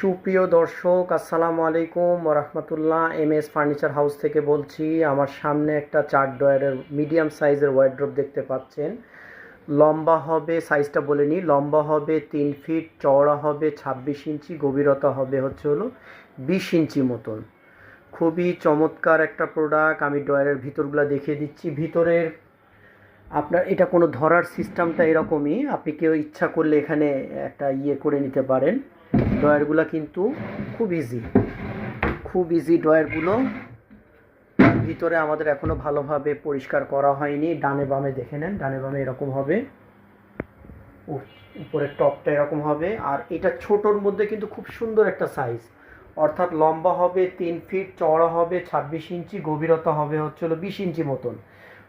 সুপ্রিয় দর্শক, আসসালামু আলাইকুম রহমতুল্লাহ এম এস ফার্নিচার হাউস থেকে বলছি, আমার সামনে একটা চার ডয়ারের মিডিয়াম সাইজের ওয়ার্ড্রোপ দেখতে পাচ্ছেন। লম্বা হবে, সাইজটা বলে নিই, লম্বা হবে তিন ফিট, চওড়া হবে ছাব্বিশ ইঞ্চি, গভীরতা হবে হচ্ছে হলো বিশ ইঞ্চি মতন। খুবই চমৎকার একটা প্রোডাক্ট আমি ডয়ারের ভিতরগুলো দেখিয়ে দিচ্ছি। ভিতরের আপনার, এটা কোনো ধরার সিস্টেমটা এরকমই, আপনি কেউ ইচ্ছা করলে এখানে একটা ইয়ে করে নিতে পারেন। ডয়ারগুলো কিন্তু খুব ইজি খুব ইজি ডয়ারগুলো ভিতরে আমাদের এখনও ভালোভাবে পরিষ্কার করা হয়নি। ডানে বামে দেখে নেন, ডানে বামে এরকম হবে। উপ- উপরের টপটা এরকম হবে। আর এটা ছোটোর মধ্যে কিন্তু খুব সুন্দর একটা সাইজ অর্থাৎ লম্বা হবে তিন ফিট চওড়া হবে ছাব্বিশ ইঞ্চি, গভীরতা হবে হচ্ছে হলো বিশ ইঞ্চি মতন।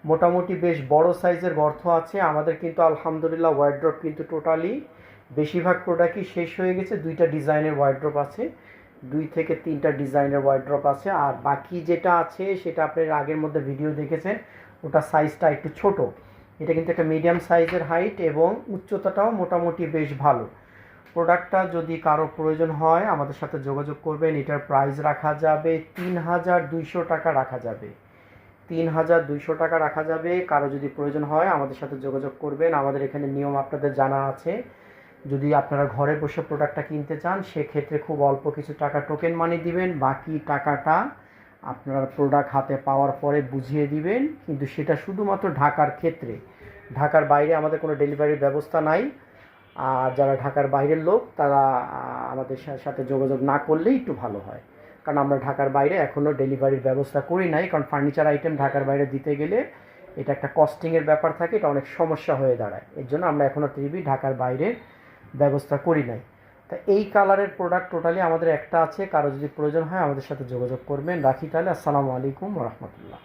মোটামুটি বেশ বড় সাইজের গর্ত আছে। আমাদের কিন্তু আলহামদুলিল্লাহ ওয়ার্ড্রপ কিন্তু টোটালি বেশিরভাগ প্রোডাক্টই শেষ হয়ে গেছে, দুইটা ডিজাইনের ওয়ার্ড্রপ আছে, দুই থেকে তিনটা ডিজাইনের ওয়ার্ড্রপ আছে, আর বাকি যেটা আছে সেটা আপনার আগের মধ্যে ভিডিও দেখেছেন, ওটা সাইজটা একটু ছোট। এটা কিন্তু একটা মিডিয়াম সাইজের হাইট এবং উচ্চতাটাও মোটামুটি বেশ ভালো। প্রোডাক্টটা যদি কারও প্রয়োজন হয়, আমাদের সাথে যোগাযোগ করবেন, এটার প্রাইস রাখা যাবে তিন হাজার দুইশো টাকা রাখা যাবে। তিন হাজার দুইশো টাকা রাখা যাবে, কারও যদি প্রয়োজন হয় আমাদের সাথে যোগাযোগ করবেন, আমাদের এখানে নিয়ম আপনাদের জানা আছে। যদি আপনারা ঘরে বসে প্রোডাক্টটা কিনতে চান, সেক্ষেত্রে খুব অল্প কিছু টাকা টোকেন মানি দিবেন। বাকি টাকাটা আপনারা প্রোডাক্ট হাতে পাওয়ার পরে বুঝিয়ে দিবেন। কিন্তু সেটা শুধুমাত্র ঢাকার ক্ষেত্রে। ঢাকার বাইরে আমাদের কোনো ডেলিভারির ব্যবস্থা নাই। আর যারা ঢাকার বাইরের লোক, তারা আমাদের সাথে যোগাযোগ না করলেই একটু ভালো হয়। কারণ আমরা ঢাকার বাইরে এখনও ডেলিভারির ব্যবস্থা করি নাই। কারণ ফার্নিচার আইটেম ঢাকার বাইরে দিতে গেলে এটা একটা কস্টিংয়ের ব্যাপার থাকে। এটা অনেক সমস্যা হয়ে দাঁড়ায়। এর জন্য আমরা এখনও টিভি ঢাকার বাইরে ব্যবস্থা করি নাই। তা এই কালারের প্রোডাক্ট টোটালি আমাদের একটা আছে, কারও যদি প্রয়োজন হয় আমাদের সাথে যোগাযোগ করবেন। রাখি তাহলে, আসসালামু আলাইকুম রহমতুল্লাহ।